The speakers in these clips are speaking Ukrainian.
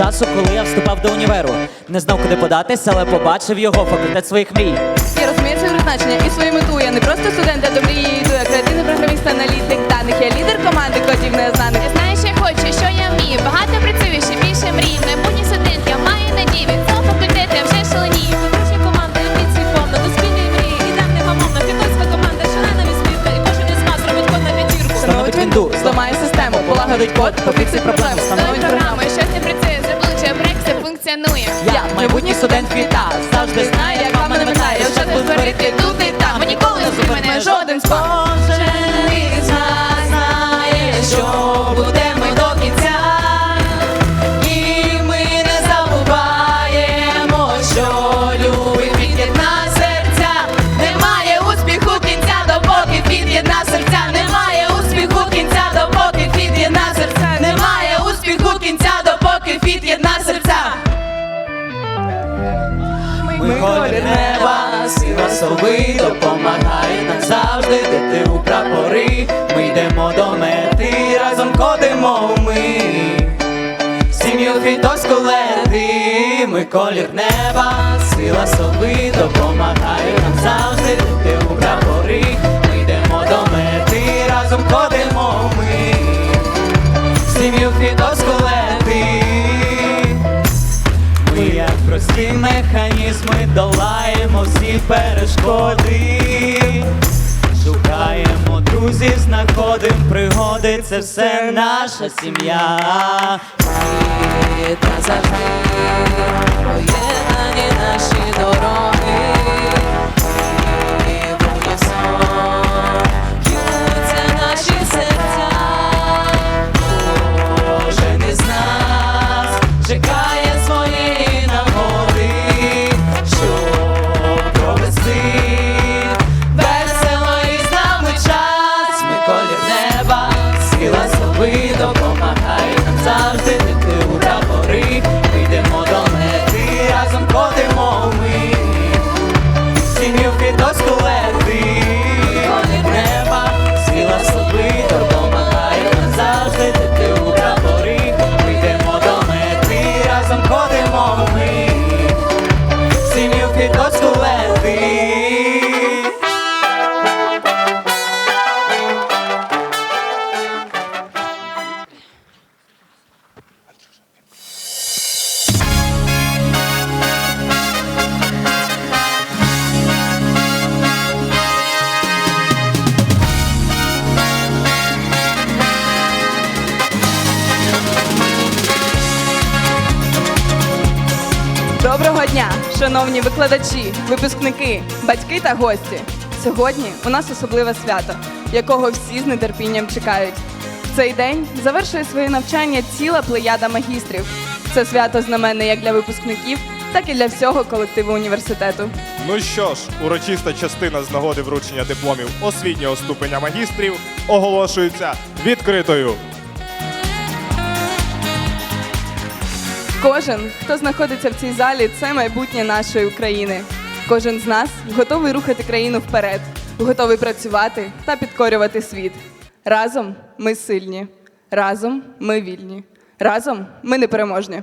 часу, коли я вступав до універу. Не знав, куди податись, але побачив його факультет своїх мрій. Я розумію своє призначення і свою мету. Я не просто студент, а до мрії йду. Я креативний програміст, аналітик даних. Я лідер команди котів незнаних. Я знаю, що я хочу, що я вмію. Багато працюю, ще більше мрій. Майбутній студент, я маю надію. Від цього факультету я вже шаленію. Дружня команда, любить свій повно, до спільної мрії. І там невгамовна фітольська команда, шалена відспівка. І кожен із вас робить код на п'ятірку. Встановить вінду, зламає систему, полагодить код, пофіксить проблему, Новою встановить програму. Все. Я, майбутній студент квіта, завжди знаю, як вам не мета. Я вже тут творити тут і там. Ви ніколи не зупините жоден спонсор. Кожен із знає, що будемо сила сови допомагає нам завжди дити у прапори. Ми йдемо до мети, разом ходимо ми. Сім'ю фітоську лети, ми колір неба, сила сови допомагає перешкоди. Шукаємо друзів, знаходимо пригоди, це все наша сім'я. Та завжди шановні викладачі, випускники, батьки та гості. Сьогодні у нас особливе свято, якого всі з нетерпінням чекають. В цей день завершує своє навчання ціла плеяда магістрів. Це свято знаменне як для випускників, так і для всього колективу університету. Ну що ж, урочиста частина з нагоди вручення дипломів освітнього ступеня магістрів оголошується відкритою. Кожен, хто знаходиться в цій залі, це майбутнє нашої України. Кожен з нас готовий рухати країну вперед, готовий працювати та підкорювати світ. Разом ми сильні, разом ми вільні, разом ми непереможні.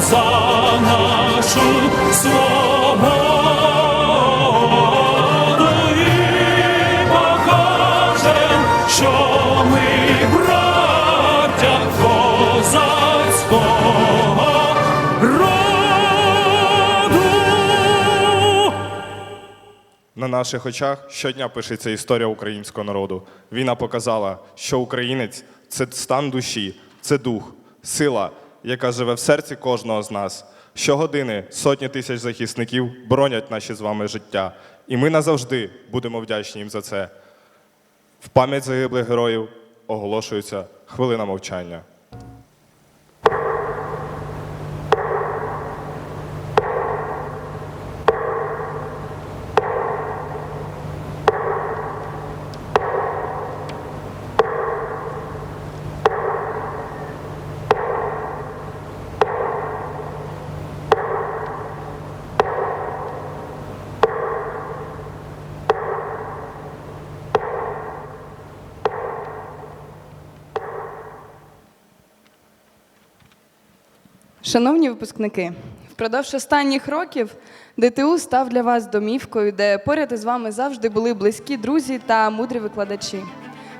За нашу свободу і покажем, що ми браття козацького роду. На наших очах щодня пишеться історія українського народу. Війна показала, що українець це стан душі, це дух, сила яка живе в серці кожного з нас. Щогодини сотні тисяч захисників боронять наші з вами життя, і ми назавжди будемо вдячні їм за це. В пам'ять загиблих героїв оголошується хвилина мовчання. Шановні випускники, впродовж останніх років ДТУ став для вас домівкою, де поряд із вами завжди були близькі друзі та мудрі викладачі.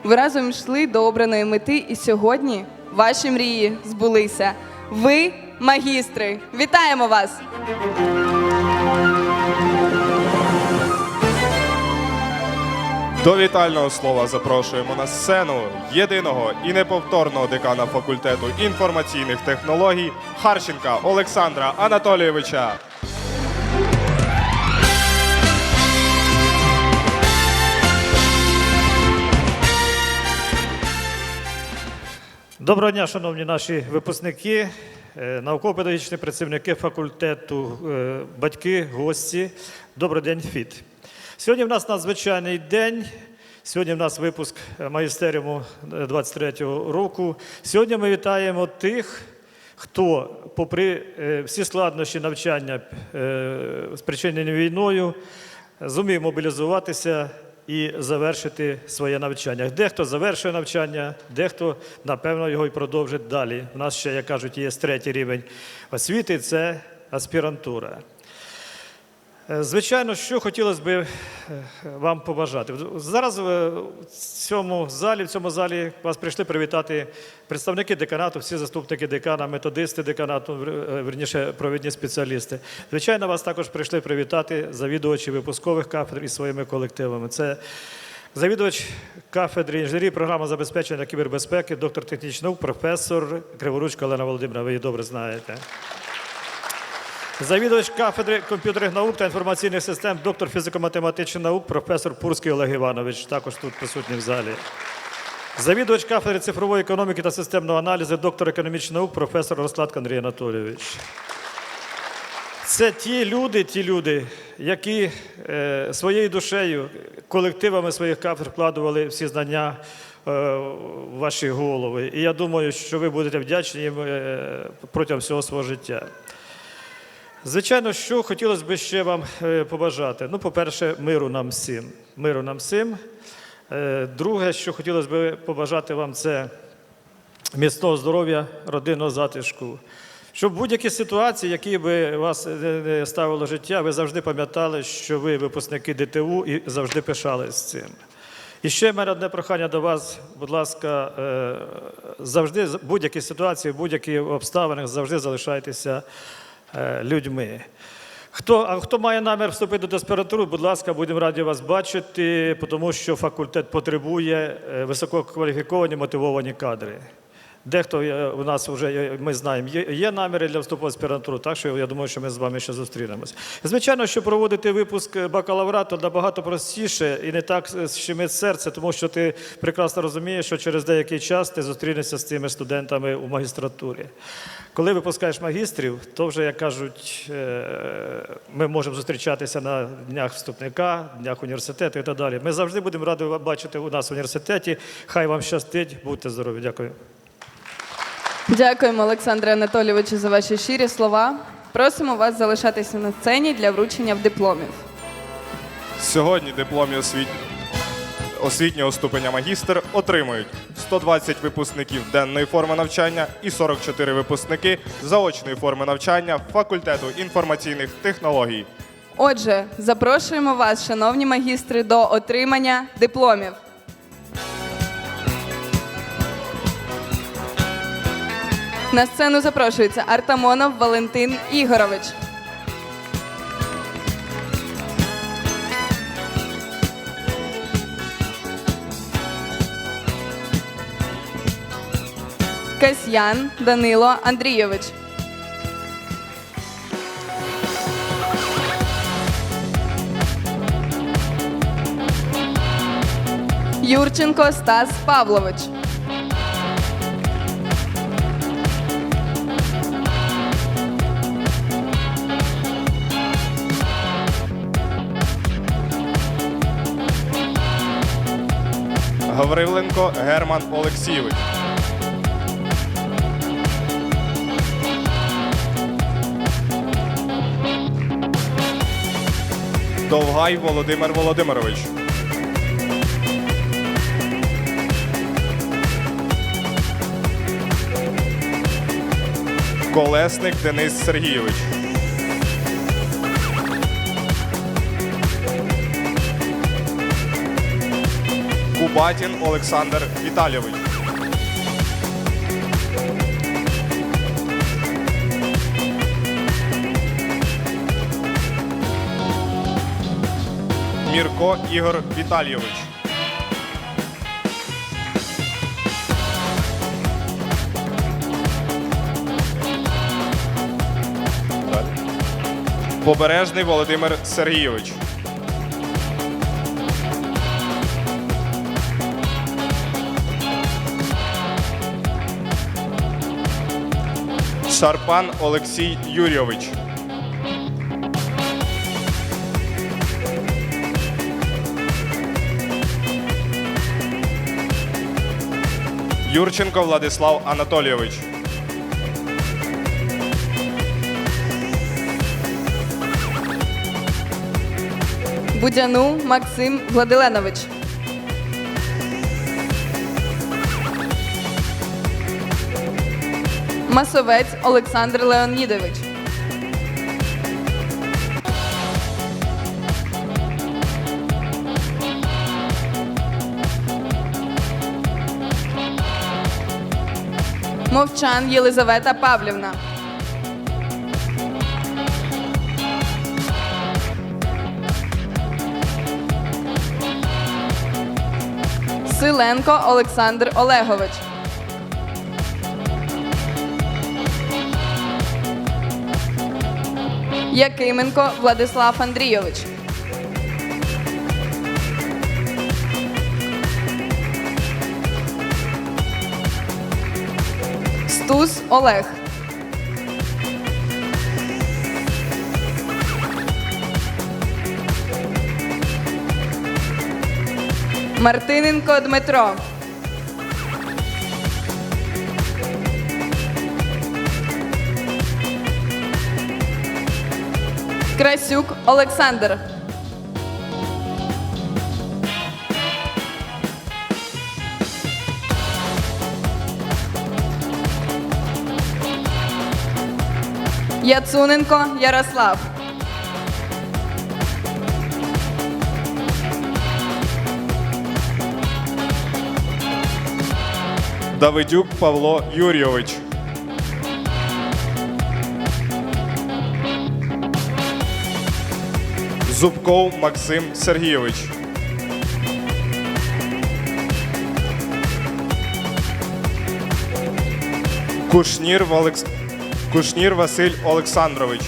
Ви разом йшли до обраної мети, і сьогодні ваші мрії збулися. Ви магістри! Вітаємо вас! До вітального слова запрошуємо на сцену єдиного і неповторного декана факультету інформаційних технологій Харченка Олександра Анатолійовича. Доброго дня, шановні наші випускники, е, науково-педагогічні працівники факультету, е, батьки, гості. Добрий день, ФІТ. Сьогодні в нас надзвичайний день. Сьогодні в нас випуск е, магістеріуму е, 23-го року. Сьогодні ми вітаємо тих, хто, попри е, всі складнощі навчання, е, спричинені війною, зумів мобілізуватися і завершити своє навчання. Дехто завершує навчання, дехто, напевно, його і продовжить далі. У нас ще, як кажуть, є третій рівень освіти це аспірантура. Е, Звичайно, що хотілося б е, вам побажати. Зараз е, в цьому залі, в цьому залі вас прийшли привітати представники деканату, всі заступники декана, методисти деканату, вер- верніше, провідні спеціалісти. Звичайно, вас також прийшли привітати завідувачі випускових кафедр із своїми колективами. Це завідувач кафедри інженерії, програма забезпечення кібербезпеки, доктор технічних наук, професор Криворучка Олена Володимирівна. Ви її добре знаєте. Завідувач кафедри комп'ютерних наук та інформаційних систем, доктор фізико-математичних наук, професор Пурський Олег Іванович, також тут присутній в залі. Завідувач кафедри цифрової економіки та системного аналізу, доктор економічних наук, професор Розкладка Андрій Анатолійович. Це ті люди, ті люди, які е, своєю душею, колективами своїх кафедр вкладували всі знання е, в ваші голови. І я думаю, що ви будете вдячні їм е, протягом всього свого життя. Звичайно, що хотілося б ще вам е, побажати. Ну, по-перше, миру нам всім. Миру нам всім. Е, Друге, що хотілося б побажати вам, це міцного здоров'я, родинного затишку. Щоб будь-якій ситуації, які би вас е, не ставило життя, ви завжди пам'ятали, що ви випускники ДТУ і завжди пишались цим. І ще мене одне прохання до вас, будь ласка, е, завжди будь-якій ситуації, в будь-яких обставинах завжди залишайтеся е, людьми. Хто, а хто має намір вступити до аспірантури, будь ласка, будемо раді вас бачити, тому що факультет потребує е, висококваліфіковані мотивовані кадри. Дехто е, у нас вже ми знаємо, є, наміри для вступу в аспірантуру, так що я думаю, що ми з вами ще зустрінемось. Звичайно, що проводити випуск бакалаврату набагато простіше і не так е, щемить серце, тому що ти прекрасно розумієш, що через деякий час ти зустрінешся з цими студентами у магістратурі. Коли випускаєш магістрів, то вже, як кажуть, е, ми можемо зустрічатися на днях вступника, днях університету і так далі. Ми завжди будемо раді бачити у нас в університеті. Хай вам щастить, будьте здорові. Дякую. Дякуємо, Олександре Анатолійовичу, за ваші щирі слова. Просимо вас залишатися на сцені для вручення дипломів. Сьогодні дипломі освіт... освітнього ступеня магістр отримують 120 випускників денної форми навчання і 44 випускники заочної форми навчання факультету інформаційних технологій. Отже, запрошуємо вас, шановні магістри, до отримання дипломів. На сцену запрошується Артамонов Валентин Ігорович. Касьян Данило Андрійович. Юрченко Стас Павлович. Гавриленко Герман Олексійович. Довгай Володимир Володимирович. Колесник Денис Сергійович. Кубатін Олександр Віталійович. Мірко Ігор Віталійович. Побережний Володимир Сергійович. Шарпан Олексій Юрійович. Юрченко Владислав Анатолійович. Будяну Максим Владиленович. Масовець Олександр Леонідович. Мовчан Єлизавета Павлівна. Силенко Олександр Олегович. Якименко Владислав Андрійович. Стус Олег. Мартиненко Дмитро. Красюк Олександр. Яцуненко Ярослав. Давидюк Павло Юрійович. Зубков Максим Сергійович. Кушнір, Василь Олександрович.